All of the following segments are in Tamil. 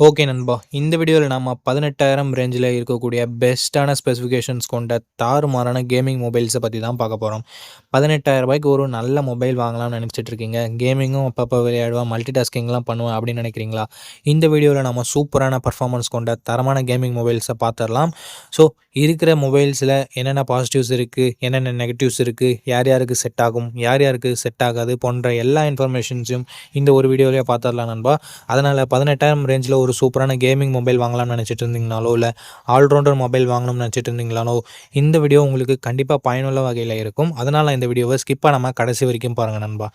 ஓகே நண்பா இந்த வீடியோவில் நம்ம பதினெட்டாயிரம் ரேஞ்சில் இருக்கக்கூடிய பெஸ்ட்டான ஸ்பெசிஃபிகேஷன்ஸ் கொண்ட தாறுமாறான கேமிங் மொபைல்ஸை பற்றி தான் பார்க்க போகிறோம் பதினெட்டாயிரம் ரூபாய்க்கு ஒரு நல்ல மொபைல் வாங்கலாம்னு நினச்சிட்டு இருக்கீங்க. கேமிங்கும் அப்பப்போ விளையாடுவேன் மல்டி டாஸ்கிங்லாம் பண்ணுவேன் அப்படின்னு நினைக்கிறீங்களா? இந்த வீடியோவில் நம்ம சூப்பரான பர்ஃபார்மன்ஸ் கொண்ட தரமான கேமிங் மொபைல்ஸை பார்த்துடலாம் ஸோ இருக்கிற மொபைல்ஸில் என்னென்ன பாசிட்டிவ்ஸ் இருக்குது என்னென்ன நெகட்டிவ்ஸ் இருக்குது யார் யாருக்கு செட் ஆகும் யார் யாருக்கு செட் ஆகாது போன்ற எல்லா இன்ஃபர்மேஷன்ஸையும் இந்த ஒரு வீடியோவிலே பார்த்துடலாம் நண்பா. அதனால் பதினெட்டாயிரம் ரேஞ்சில் ஒரு சூப்பரான கேமிங் மொபைல் வாங்கலாம்னு நினச்சிட்டு இருந்தீங்கனாலோ இல்லை ஆல்ரவுண்டர் மொபைல் வாங்கணும்னு நினச்சிட்டு இருந்தீங்களானோ இந்த வீடியோ உங்களுக்கு கண்டிப்பாக பயனுள்ள வகையில் இருக்கும். அதனால் இந்த வீடியோவை ஸ்கிப் பண்ணாமல் கடைசி வரைக்கும் பாருங்கள் நண்பா.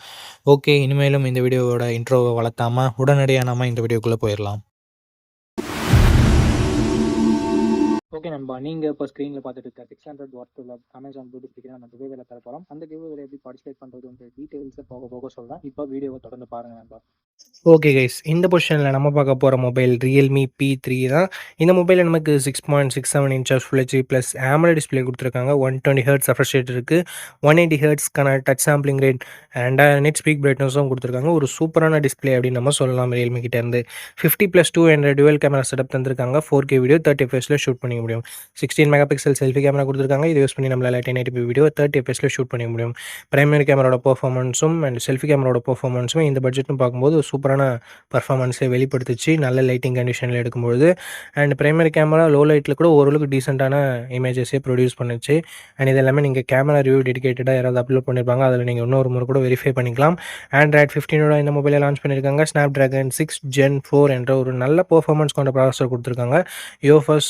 ஓகே இனிமேலும் இந்த வீடியோவோட இன்ட்ரோவை வளர்த்தாமல் உடனடியாக நம்ம இந்த வீடியோக்குள்ளே போயிடலாம். ஓகே நண்பா. நீங்கள் இப்போ ஸ்க்ரீனில் பார்த்துட்டு இருக்க சிக்ஸ் ஹண்ட்ரட் வாட் உள்ள அமேசான் ப்ளூடூத் நம்ம கிவே வேலை தர போகிறோம் அந்த கிவே வேலை எப்படி பார்ட்டிசிபேட் பண்ணுறது டீட்டெயில்ஸை போக போக சொல்கிறேன் இப்போ வீடியோவை தொடர்ந்து பாருங்கள் நண்பா. ஓகே கைஸ் இந்த பொசிஷனில் நம்ம பார்க்க போகிற மொபைல் ரியல்மி பி த்ரீ தான். இந்த மொபைலில் நமக்கு six point six seven inches full HD plus AMOLED display கொடுத்துருக்காங்க. One twenty hertz refresh rate இருக்குது one eighty ஹர்ட்ஸ்க்கான touch sampling rate and nits peak பிரைட்னஸும் கொடுத்துருக்காங்க. ஒரு சூப்பரான டிஸ்பிளே அப்படின்னு நம்ம சொல்லலாம் ரியல்மி கிட்டேருந்து fifty plus two hundred dual camera setup தந்திருக்காங்க. ஃபோர் கே வீடியோ தேர்ட்டி ஃபேஸில் ஷூட் பண்ணி முடியும். Sixteen mega pixel selfie camera கொடுத்துருக்காங்க. இது யூஸ் பண்ணி நம்மளால் ten eighty video thirty எஃப்எஸில் shoot பண்ணிக்க முடியும். பிரைமரி கேமராவோட பர்ஃபார்மன்ஸும் அண்ட் செல்ஃபி கேமராவோட பர்ஃபார்மன்ஸும் இந்த பட்ஜெட்னு பார்க்கும்போது சூப்பரான பர்ஃபார்மன்ஸை வெளிப்படுத்துச்சு. நல்ல லைட்டிங் கண்டிஷனில் எடுக்கும்போது அண்ட் பிரைமரி கேமரா லோ லைட்டில் கூட ஓரளவுக்கு டீசெண்டான இமேஜஸே ப்ரொடியூஸ் பண்ணுச்சு. அண்ட் இது எல்லாமே நீங்கள் கேமரா ரிவ்யூ டெடிக்கேட்டடாக யாராவது அப்லோட் பண்ணியிருப்பாங்க அதில் நீங்கள் இன்னொரு முறை கூட வெரிஃபை பண்ணிக்கலாம். ஆண்ட்ராய்ட் ஃபிஃப்டீனோட இந்த மொபைலை லான்ச் பண்ணியிருக்காங்க Snapdragon six gen four என்ற ஒரு நல்ல பர்ஃபார்மன்ஸ் கொண்ட ப்ராசஸர் கொடுத்துருக்காங்க. UFS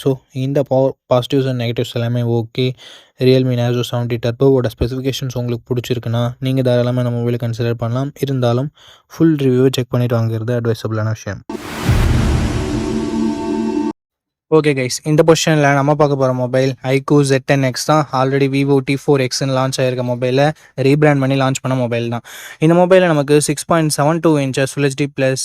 ஸோ இந்த பவர் பாசிட்டிவ்ஸ் அண்ட் நெகட்டிவ்ஸ் எல்லாமே ஓகே ரியல்மி நேசோ செவன்ட்டி டர்போவோட ஸ்பெசிஃபிகேஷன்ஸ் உங்களுக்கு பிடிச்சிருக்குன்னா நீங்கள் தாராளமாக நம்ம மொபைலை கன்சிடர் பண்ணலாம். இருந்தாலும் ஃபுல் ரிவ்யூவை செக் பண்ணிட்டு வாங்குறது அட்வைசபிளான விஷயம். ஓகே கைஸ் இந்த பொசிஷனில் நம்ம பார்க்க போகிற mobile iQOO Z ten X தான். ஆல்ரெடி விவோ டி ஃபோர் எக்ஸ்னு லான்ச் ஆயிருக்க மொபைலை ரீபிராண்ட் பண்ணி லான்ச் பண்ண மொபைல் தான். இந்த மொபைலில் நமக்கு six point seven two inches full HD plus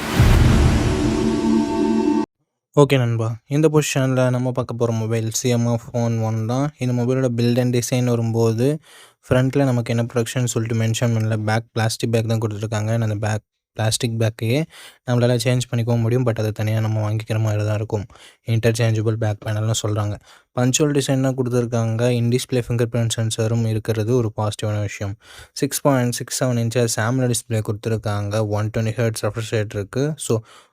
okay நண்பா இந்த பொசிஷனில் நம்ம பார்க்க போகிற மொபைல் சிஎம்ஓ ஃபோன் ஒன் தான். இந்த மொபைலோட பில்ட் அண்ட் டிசைன் வரும்போது ஃப்ரண்ட்டில் நமக்கு என்ன ப்ரொடக்ஷன் சொல்லிட்டு மென்ஷன் பண்ணல. பேக் பிளாஸ்டிக் பேக் தான் கொடுத்துருக்காங்க. அந்த பேக் பிளாஸ்டிக் பேக்கையே நம்மளால் சேஞ்ச் பண்ணிக்கவும் முடியும். பட் அதை தனியாக நம்ம வாங்கிக்கிற மாதிரி தான் இருக்கும். இன்டர்சேஞ்சபிள் பேக் பேனல்னு சொல்கிறாங்க பஞ்சுவல் டிசைனாக கொடுத்துருக்காங்க. இன்டிஸ்பிளே ஃபிங்கர் பிரிண்ட் சென்சரும் இருக்கிறது ஒரு பாசிட்டிவான விஷயம். Six point six seven inches சாம்ல display கொடுத்துருக்காங்க. ஒன் டுவெண்ட்டி ஹெர்ட்ஸ் ரெஃப்ரெஷ் இருக்குது ஸோ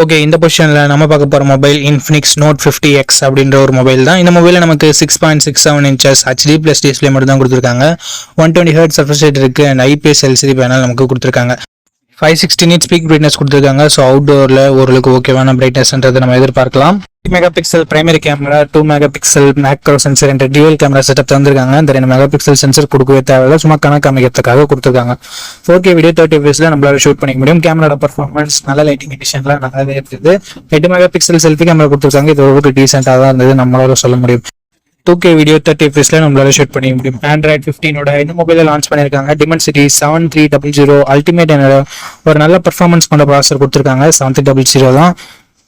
ஓகே இந்த பொசிஷனில் நம்ம பார்க்க போகிற mobile Infinix Note fifty X அப்படின்ற ஒரு மொபைல் தான். இந்த மொபைலில் நமக்கு six point six seven inches HD plus display மட்டும் தான் கொடுத்துருக்காங்க. One twenty hertz surface rate இருக்குது அண்ட் ஐபிஎஸ் எல்சிடி பேனல் நமக்கு கொடுத்துருக்காங்க. Five sixty nits peak brightness கொடுத்துருக்காங்க. ஸோ அவுட்டோரில் ஓரளவுக்கு ஓகேவான பிரைட்னஸ்ன்றது நம்ம எதிர்பார்க்கலாம். Mega pixel primary camera two mega pixel macro sensor என்ற டியூவல் கேமரா செட்டப் தந்திருக்காங்க. இந்த ரெண்டு மெகா பிக்சல் சென்சர் கொடுக்கவே தேவையில்ல. சும்மா கணக்கு அமைக்கிறதுக்காக கொடுத்துருக்காங்க. ஃபோர் கே வீடியோ தேர்ட்டி ஃபேஸில் நம்மளால ஷூட் பண்ணிக்க முடியும். கேமராட பர்ஃபார்மன்ஸ் நல்ல லைட்டிங் கண்டிஷன்லாம் நல்லாவே இருக்குது. எட்டு மெகா பிக்சல் செல்ஃபி கேமரா கொடுத்துருக்காங்க. இது ஒரு டீசெண்டாக தான் இருந்தது. நம்மளால சொல்ல முடியும். டூ கே வீடியோ தேர்ட்டி எஃப்எஸ்ல நம்மளால ஷூட் பண்ணிக்க முடியும். ஆண்ட்ராய்ட் ஃபிஃப்டினோட இந்த மொபைலில் லான்ச் பண்ணியிருக்காங்க Dimensity seven three double zero ultimate ஒரு நல்ல பர்ஃபார்மன்ஸ் கொண்ட ப்ராசர் கொடுத்துருக்காங்க. செவன் த்ரீ டபுள் ஜீரோ தான்.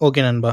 ஓகே நண்பா.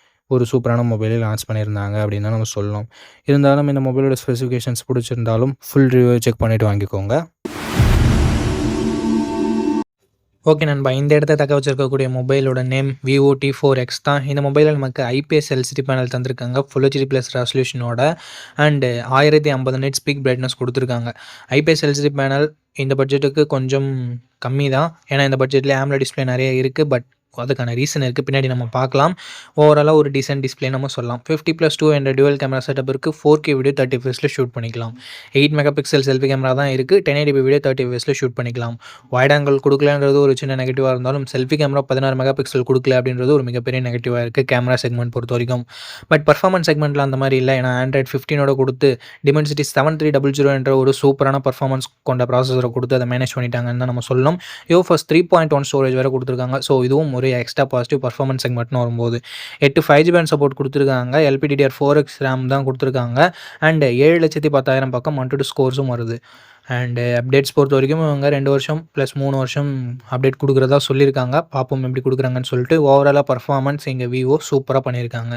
ஒரு சூப்பரான மொபைலை லான்ச் பண்ணியிருந்தாங்க அப்படின்னு தான் நம்ம சொல்லணும். இருந்தாலும் இந்த மொபைலோட ஸ்பெசிஃபிகேஷன்ஸ் பிடிச்சிருந்தாலும் ஃபுல் ரிவ்யூ செக் பண்ணிவிட்டு வாங்கிக்கோங்க. ஓகே நண்பா இந்த இடத்த தக்க வச்சிருக்கக்கூடிய மொபைலோட name Vivo T four X தான். இந்த மொபைலில் நமக்கு ஐபிஎஸ் எல்சிடி பேனல் தந்திருக்காங்க. ஃபுல் ஹெச்டி ப்ளஸ் ரெசல்யூஷனோட அண்டு ஆயிரத்தி ஐம்பது நைட் ஸ்பீக் பிரைட்னஸ் கொடுத்துருக்காங்க. ஐபிஎஸ் எல்சிடி பேனல் இந்த பட்ஜெட்டுக்கு கொஞ்சம் கம்மி தான் ஏன்னா இந்த பட்ஜெட்டில் ஆம்ல டிஸ்பிளே நிறைய இருக்குது பட் அதுக்கான ரீசன் இருக்குது பின்னாடி நம்ம பார்க்கலாம். ஓவராலாக ஒரு டிசைன் டிஸ்பிளே நம்ம சொல்லலாம். ஃபிஃப்டி ப்ளஸ் டூ என்ற டுவல் கேமரா செட்டப் இருக்குது ஃபோர் கே வீடியோ தேர்ட்டி ஃபேஸில் ஷூட் பண்ணிக்கலாம். Eight mega pixel selfie camera தான் இருக்குது டென் எயிட்டி வீடியோ தேர்ட்டி ஃபேஸில் ஷூட் பண்ணிக்கலாம். வைட் ஆங்கிள் கொடுக்கலன்றது ஒரு சின்ன நெகட்டிவாக இருந்தாலும் செல்ஃபி கேமரா பதினாறு மெகா பிக்சல் கொடுக்கல அப்படின்றது ஒரு மிகப்பெரிய நெகட்டிவாக இருக்குது கேமரா செக்மெண்ட் பொறுத்த வரைக்கும். பட் பர்ஃபார்மன்ஸ் செக்மெண்ட்டில் அந்த மாதிரி இல்லை. ஏன்னா ஆண்ட்ராய்ட் ஃபிஃப்டீனோட கொடுத்து Dimensity seven three double zero என்ற ஒரு சூப்பரான பர்ஃபார்மன்ஸ் கொண்ட ப்ராசஸரை கொடுத்து அதை மேனேஜ் பண்ணிட்டாங்கன்னு தான் நம்ம சொல்லணும். UFS three point one storage வரை கொடுத்துருக்காங்க. ஸோ இதுவும் ஒரு எக்ஸ்ட்ரா பாசிட்டிவ் பர்ஃபார்மன்ஸ் செக்மெண்ட்னு வரும்போது. எட்டு ஃபைவ் ஜி பேண்ட் சப்போர்ட் கொடுத்துருக்காங்க. எல்பிடிடிஆர் ஃபோர் எக்ஸ் ரேம் தான் கொடுத்துருக்காங்க. அண்ட் ஏழு லட்சத்தி பத்தாயிரம் பக்கம் மண்டோட ஸ்கோர்ஸும் வருது. அண்டு அப்டேட்ஸ் uh, பொறுத்த வரைக்கும் இவங்க ரெண்டு வருஷம் ப்ளஸ் மூணு வருஷம் அப்டேட் கொடுக்குறதா சொல்லியிருக்காங்க. பார்ப்போம் எப்படி கொடுக்குறாங்கன்னு சொல்லிட்டு ஓவராலாக பர்ஃபார்மன்ஸ் இங்கே விவோ சூப்பராக பண்ணியிருக்காங்க.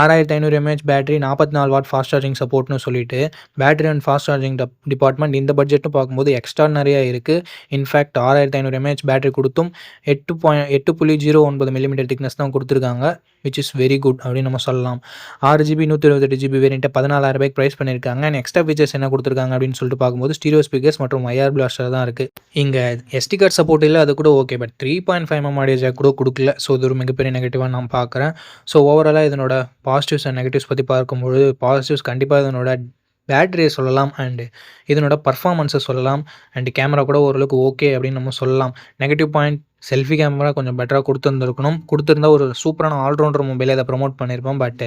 ஆறாயிரத்தி ஐநூறு எம்ஏஹெச் பேட்டரி நாற்பத்தி நாலு வாட் ஃபாஸ்ட் சார்ஜிங் சப்போர்ட்னு சொல்லிட்டு battery and fast charging department இந்த பட்ஜெட்டும் பார்க்கும்போது எக்ஸ்ட்ரானரியாக இருக்குது இன்ஃபேக்ட் ஆறாயிரத்தி ஐநூறு எம்ஏஹெச் பேட்டரி கொடுத்தும் எட்டு பாயிண்ட் எட்டு புள்ளி ஜீரோ ஒன்பது மில்லிமீட்டர் திக்னஸ் தான் கொடுத்துருக்காங்க விச் இஸ் வெரி குட் அப்படின்னு நம்ம சொல்லலாம். ஆறு ஜிபி நூற்றி இருபத்தெட்டு ஜிபி வேரியண்ட்டை பதினாலாயிரம் ரூபாய்க்கு ப்ரைஸ் பண்ணியிருக்காங்க. அண்ட் எக்ஸ்ட்ரா ஃபீச்சர்ஸ் என்ன கொடுத்துருக்காங்க அப்படின்னு சொல்லிட்டு பார்க்கும்போது ஸ்டீரியோ ஸ்பீக்கர்ஸ் மற்றும் ஐஆர் பிளாஸ்டர் தான் இருக்குது இங்கே எஸ்டி கார்டு சப்போர்ட் இல்லை அது கூட okay but three point five M audio jack கூட கொடுக்கல. ஸோ இது ஒரு மிகப்பெரிய நெகட்டிவாக நான் பார்க்குறேன். ஸோ ஓவராலாக இதனோட பாசிட்டிவ்ஸ் அண்ட் நெகட்டிவ்ஸ் பற்றி பார்க்கும்பொழுது பாசிட்டிவ்ஸ் கண்டிப்பாக இதனோட பேட்டரியை சொல்லலாம் அண்டு இதனோட பர்ஃபாமன்ஸை சொல்லலாம். அண்டு கேமரா கூட ஓரளவுக்கு ஓகே அப்படின்னு நம்ம சொல்லலாம். நெகட்டிவ் பாயிண்ட் செல்ஃபி கேமரா கொஞ்சம் பெட்டராக கொடுத்துருந்துருக்கணும். கொடுத்துருந்தா ஒரு சூப்பரான ஆல்ரவுண்டர் மொபைலை அதை ப்ரொமோட் பண்ணியிருப்போம். பட்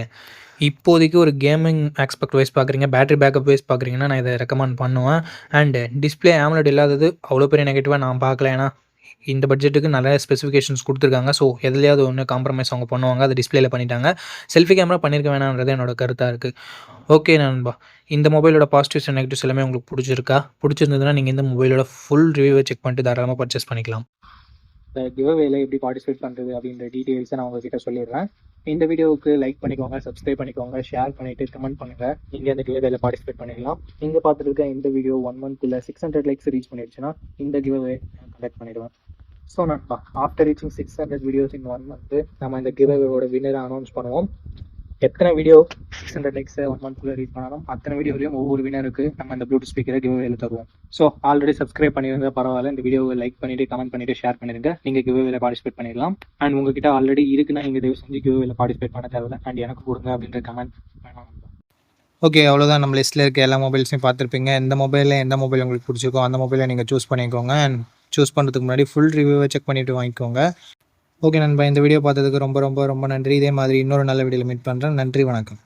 இப்போதைக்கு ஒரு கேமிங் ஆஸ்பெக்ட் வைஸ் பார்க்குறீங்க பேட்டரி பேக்கப் வைஸ் பார்க்குறீங்கன்னா நான் இதை ரெக்கமெண்ட் பண்ணுவேன். அண்டு டிஸ்பிளே ஆம்லெட் இல்லாதது அவ்வளோ பெரிய நெகட்டிவாக நான் பார்க்கல. ஏன்னா இந்த பட்ஜெட்டுக்கு நிறைய ஸ்பெசிஃபிகேஷன்ஸ் கொடுத்துருக்காங்க. ஸோ எதுலையாவது ஒன்று காம்ப்ரமைஸ் அவங்க பண்ணுவாங்க. அதை டிஸ்பிளேல பண்ணிட்டாங்க. செல்ஃபி கேமரா பண்ணியிருக்க வேணான்றது என்னோட கருத்தாக இருக்குது ஓகே நண்பா. இந்த மொபைலோட பாசிட்டிவ்ஸ் அண்ட் நெகட்டிவ்ஸ் எல்லாமே உங்களுக்கு பிடிச்சிருக்கா? பிடிச்சிருந்ததுன்னா நீங்கள் இந்த மொபைலோட ஃபுல் ரிவ்யூவை செக் பண்ணிட்டு தாராளமாக பர்ச்சேஸ் பண்ணிக்கலாம். இந்த கிவ்அவேல எப்படி பார்ட்டிசிபேட் பண்ணுறது அப்படின்ற டீட்டெயில்ஸை நான் உங்ககிட்ட சொல்லிடுறேன். இந்த வீடியோவுக்கு லைக் பண்ணிக்கோங்க சப்ஸ்கிரைப் பண்ணிக்கோங்க ஷேர் பண்ணிட்டு கமெண்ட் பண்ணுங்க. நீங்க இந்த கிவ்அவேல பார்ட்டிசிபேட் பண்ணிடலாம். இங்கே பார்த்துருக்க இந்த வீடியோ ஒன் மந்த்ல சிக்ஸ் ஹண்ட்ரட் லைக்ஸ் ரீச் பண்ணிடுச்சுன்னா இந்த கிவ்அவே கண்டக்ட் பண்ணிடுவேன். ஸோ நண்பா after reaching six hundred videos in one month நம்ம இந்த கிவ்அவேவோட வின்னரை அனௌன்ஸ் பண்ணுவோம். எத்தனை video six hundred likes one மந்த்குள்ள reach பண்ணாலும் அத்தனை வீடியோலையும் ஒவ்வொரு வினருக்கு நம்ம இந்த ப்ளூடூத் ஸ்பீக்கரை கிவ்அவேல தருவோம். ஸோ ஆல்ரெடி சப்ஸ்கிரைப் பண்ணிருந்தா பரவாயில்ல. இந்த வீடியோவை லைக் பண்ணிட்டு கமெண்ட் பண்ணிட்டு ஷேர் பண்ணிருங்க. நீங்க கிவ்அவேல பார்ட்டிசிபேட் பண்ணிடலாம். அண்ட் உங்ககிட்ட ஆல்ரெடி இருக்குன்னா நீங்க தயவு செஞ்சு கிவ்அவேல பார்ட்டிசிபேட் பண்ண தேவையில்ல. அண்ட் எனக்கு கொடுங்க அப்படின்ற கமெண்ட் ஓகே அவ்வளோதான் நம்ம லிஸ்ட்டில் இருக்க எல்லா மொபைல்ஸையும் பார்த்துருப்பீங்க. எந்த மொபைலில் எந்த மொபைல் உங்களுக்கு பிடிச்சிருக்கோ அந்த மொபைலை நீங்கள் சூஸ் பண்ணிக்கோங்க. அண்ட் சூஸ் பண்ணுறதுக்கு முன்னாடி ஃபுல் ரிவ்யூவை செக் பண்ணிவிட்டு வாங்கிக்கோங்க. ஓகே நண்பா இந்த வீடியோ பார்த்ததுக்கு ரொம்ப ரொம்ப ரொம்ப நன்றி. இதே மாதிரி இன்னொரு நல்ல வீடியோவில் மீட் பண்ணுறேன் நன்றி வணக்கம்.